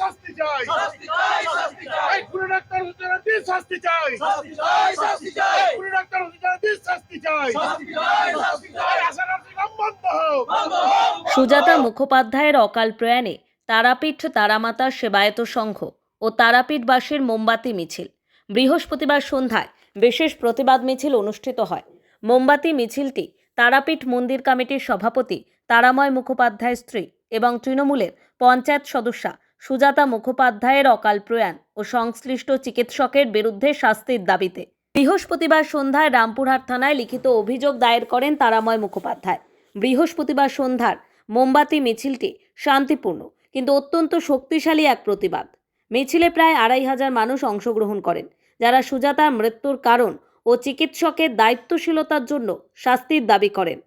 শাস্তি চাই। ডাক্তার শাস্তি চাই। শাস্তি চাই, ডাক্তার শাস্তি চাই। সুজাতা মুখোপাধ্যায়ের অকাল প্রয়াণে তারাপীঠ তারামাতা সেবায়ত সংঘ ও তারাপীঠবাসীর মোমবাতি মিছিল। বৃহস্পতিবার সন্ধ্যায় বিশেষ প্রতিবাদ মিছিল অনুষ্ঠিত হয়। মোমবাতি মিছিলটি তারাপীঠ মন্দির কমিটির সভাপতি তারাময় মুখোপাধ্যায়ের স্ত্রী এবং তৃণমূলের পঞ্চায়েত সদস্যা সুজাতা মুখোপাধ্যায়ের অকাল প্রয়াণ ও সংশ্লিষ্ট চিকিৎসকের বিরুদ্ধে শাস্তির দাবিতে। বৃহস্পতিবার সন্ধ্যায় রামপুরহাট থানায় লিখিত অভিযোগ দায়ের করেন তারাময় মুখোপাধ্যায়। বৃহস্পতিবার সন্ধ্যার মোমবাতি মিছিলটি শান্তিপূর্ণ কিন্তু অত্যন্ত শক্তিশালী এক প্রতিবাদ। মিছিলে প্রায় আড়াই হাজার মানুষ অংশগ্রহণ করেন, যারা সুজাতার মৃত্যুর কারণ ও চিকিৎসকের দায়িত্বশীলতার জন্য শাস্তির দাবি করেন।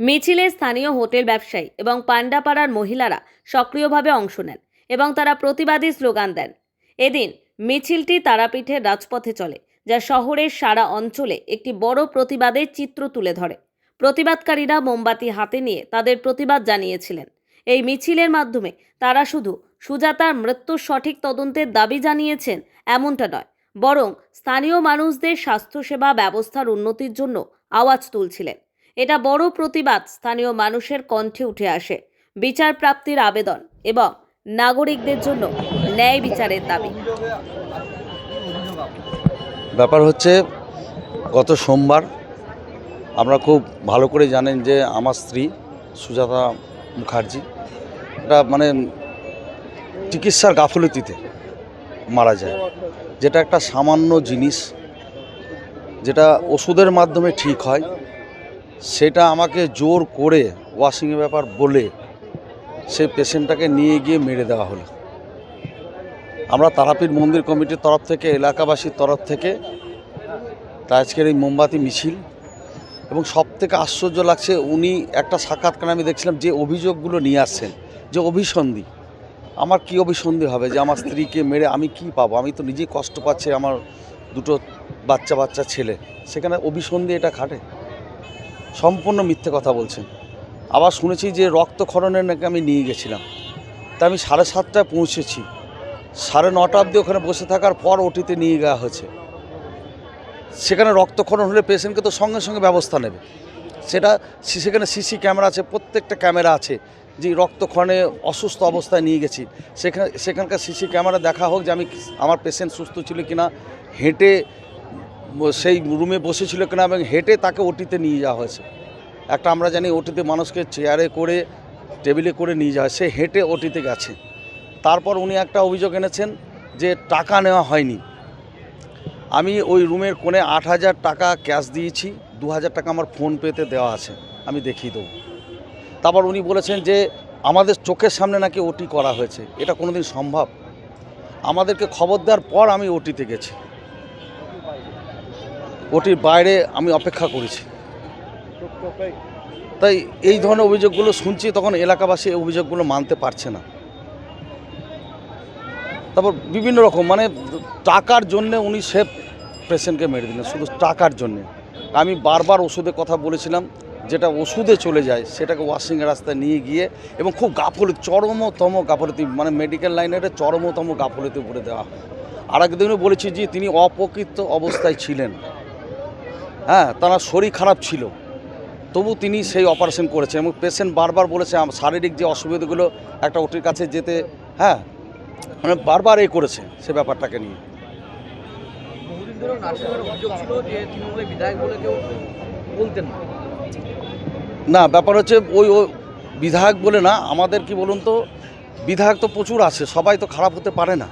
মিছিলে স্থানীয় হোটেল ব্যবসায়ী এবং পান্ডাপাড়ার মহিলারা সক্রিয়ভাবে অংশ নেন এবং তারা প্রতিবাদী স্লোগান দেন। এদিন মিছিলটি তারাপীঠের রাজপথে চলে, যা শহরের সারা অঞ্চলে একটি বড় প্রতিবাদের চিত্র তুলে ধরে। প্রতিবাদকারীরা মোমবাতি হাতে নিয়ে তাদের প্রতিবাদ জানিয়েছিলেন। এই মিছিলের মাধ্যমে তারা শুধু সুজাতার মৃত্যুর সঠিক তদন্তের দাবি জানিয়েছেন এমনটা নয়, বরং স্থানীয় মানুষদের স্বাস্থ্যসেবা ব্যবস্থার উন্নতির জন্য আওয়াজ তুলছিলেন। এটা বড় প্রতিবাদ স্থানীয় মানুষের কণ্ঠে উঠে আসে। বিচার প্রাপ্তির আবেদন এবং নাগরিকদের জন্য ন্যায় বিচারের দাবি। ব্যাপার হচ্ছে, গত সোমবার আমরা খুব ভালো করে জানেন যে আমার স্ত্রী সুজাতা মুখার্জি এটা মানে চিকিৎসার গাফলতিতে মারা যায়। যেটা একটা সামান্য জিনিস, যেটা ওষুধের মাধ্যমে ঠিক হয় সেটা আমাকে জোর করে ওয়াশিংয়ের ব্যাপার বলে সে পেশেন্টটাকে নিয়ে গিয়ে মেরে দেওয়া হলো। আমরা তারাপীঠ মন্দির কমিটির তরফ থেকে, এলাকাবাসীর তরফ থেকে, তা আজকের এই মোমবাতি মিছিল এবং সব থেকে আশ্চর্য লাগছে, উনি একটা সাক্ষাৎকার আমি দেখছিলাম যে অভিযোগগুলো নিয়ে আসছেন, যে অভিসন্ধি। আমার কি অভিসন্ধি হবে যে আমার স্ত্রীকে মেরে আমি কি পাবো? আমি তো নিজেই কষ্ট পাচ্ছি, আমার দুটো বাচ্চা বাচ্চা ছেলে। সেখানে অভিসন্ধি এটা খাটে? সম্পূর্ণ মিথ্যে কথা বলছেন। আবার শুনেছি যে রক্তক্ষরণের নাকি আমি নিয়ে গেছিলাম। তা আমি সাড়ে সাতটায় পৌঁছেছি। সাড়ে নটা অবধি ওখানে বসে থাকার পর ওটিতে নিয়ে যাওয়া হয়েছে। সেখানে রক্তক্ষরণ হলে পেশেন্টকে তো সঙ্গে সঙ্গে ব্যবস্থা নেবে। সেটা সেখানে সিসি ক্যামেরা আছে, প্রত্যেকটা ক্যামেরা আছে। যে রক্তক্ষরণে অসুস্থ অবস্থায় নিয়ে গেছি। সেখানে সেখানকার সিসি ক্যামেরা দেখা হোক যে আমি আমার পেশেন্ট সুস্থ ছিল কিনা। হেঁটে সেই রুমে বসেছিল কিনা এবং হেঁটে তাকে ওটিতে নিয়ে যাওয়া হয়েছে। একটা আমরা জানি ওটিতে মানুষকে চেয়ারে করে, টেবিলে করে নিয়ে যাওয়া সে হেঁটে ওটিতে গেছে। তারপর উনি একটা অভিযোগ এনেছেন যে টাকা নেওয়া হয়নি। আমি ওই রুমের কোণে আট হাজার টাকা ক্যাশ দিয়েছি, দু হাজার টাকা আমার ফোনপেতে দেওয়া আছে, আমি দেখিয়ে দেবো। তারপর উনি বলেছেন যে আমাদের চোখের সামনে নাকি ওটি করা হয়েছে, এটা কোনোদিন সম্ভব। আমাদেরকে খবর দেওয়ার পর আমি ওটিতে গেছি। ওটির বাইরে আমি অপেক্ষা করেছি। তাই এই ধরনের অভিযোগগুলো শুনছি, তখন এলাকাবাসী এই অভিযোগগুলো মানতে পারছে না। তারপর বিভিন্ন রকম মানে টাকার জন্য উনি সে পেশেন্টকে মেরে দিলেন, শুধু টাকার জন্যে। আমি বারবার ওষুধের কথা বলেছিলাম, যেটা ওষুধে চলে যায়, সেটাকে ওয়াশিংয়ের রাস্তায় নিয়ে গিয়ে এবং খুব গাফলতি চরমতম গাফলতি মানে মেডিকেল লাইনে লাইনের চরমতম গাফলতি উপরে দেওয়া হয়। আর একদিনও বলেছি যে তিনি অপকৃত অবস্থায় ছিলেন। হ্যাঁ তার শরীর খারাপ ছিল। তবু তিনি সেই অপারেশন করেছেন এবং পেশেন্ট বারবার বলেছে শারীরিক যে অসুবিধাগুলো একটা ওটির কাছে যেতে হ্যাঁ মানে বারবার এ করেছে সে ব্যাপারটাকে নিয়ে। না ব্যাপার হচ্ছে ওই ওই বিধায়ক বলে না আমাদের কি বলুন তো বিধায়ক তো প্রচুর আছে সবাই তো খারাপ হতে পারে না।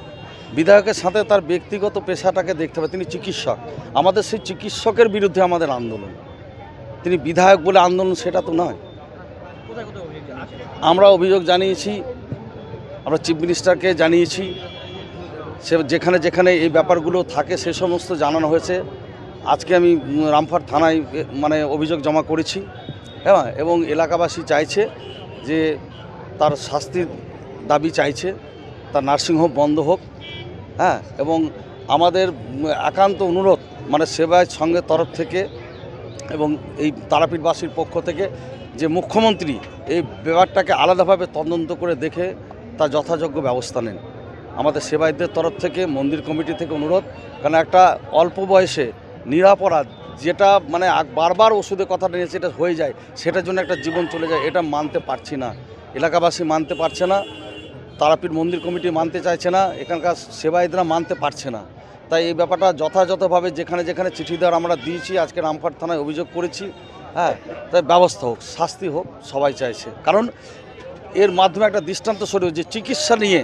বিধায়কের সাথে তার ব্যক্তিগত পেশাটাকে দেখতে হবে। তিনি চিকিৎসক। আমাদের সেই চিকিৎসকের বিরুদ্ধে আমাদের আন্দোলন। তিনি বিধায়ক বলে আন্দোলন সেটা তো নয়। আমরা অভিযোগ জানিয়েছি, আমরা চিফ মিনিস্টারকে জানিয়েছি। সে যেখানে যেখানে এই ব্যাপারগুলো থাকে সে সমস্ত জানানো হয়েছে। আজকে আমি রামপুরহাট থানায় মানে অভিযোগ জমা করেছি। হ্যাঁ এবং এলাকাবাসী চাইছে যে তার শাস্তির দাবি চাইছে। তার নার্সিংহোম বন্ধ হোক। হ্যাঁ এবং আমাদের একান্ত অনুরোধ মানে সেবায় সঙ্গে তরফ থেকে এবং এই তারাপীঠবাসীর পক্ষ থেকে যে মুখ্যমন্ত্রী এই ব্যাপারটাকে আলাদাভাবে তদন্ত করে দেখে তার যথাযোগ্য ব্যবস্থা নেন। আমাদের সেবায়তদের তরফ থেকে, মন্দির কমিটি থেকে অনুরোধ, কারণ একটা অল্প বয়সে নিরাপরাধ যেটা মানে বারবার ওষুধের কথা নিয়েছে এটা হয়ে যায়, সেটার জন্য একটা জীবন চলে যায়, এটা মানতে পারছি না। এলাকাবাসী মানতে পারছে না তারাপীঠ মন্দির কমিটি মানতে চাইছে না, এখানকার সেবায়তরা মানতে পারছে না। তাই এই ব্যাপারটা যথাযথভাবে যেখানে যেখানে চিঠি দেওয়ার আমরা দিয়েছি, আজকে রামপাট থানায় অভিযোগ করেছি হ্যাঁ তাই ব্যবস্থা হোক, শাস্তি হোক, সবাই চাইছে। কারণ এর মাধ্যমে একটা দৃষ্টান্ত স্বরূপ যে চিকিৎসা নিয়ে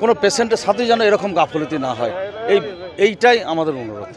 কোনো পেশেন্টের সাথে যেন এরকম গাফলতি না হয়, এই, এইটাই আমাদের অনুরোধ।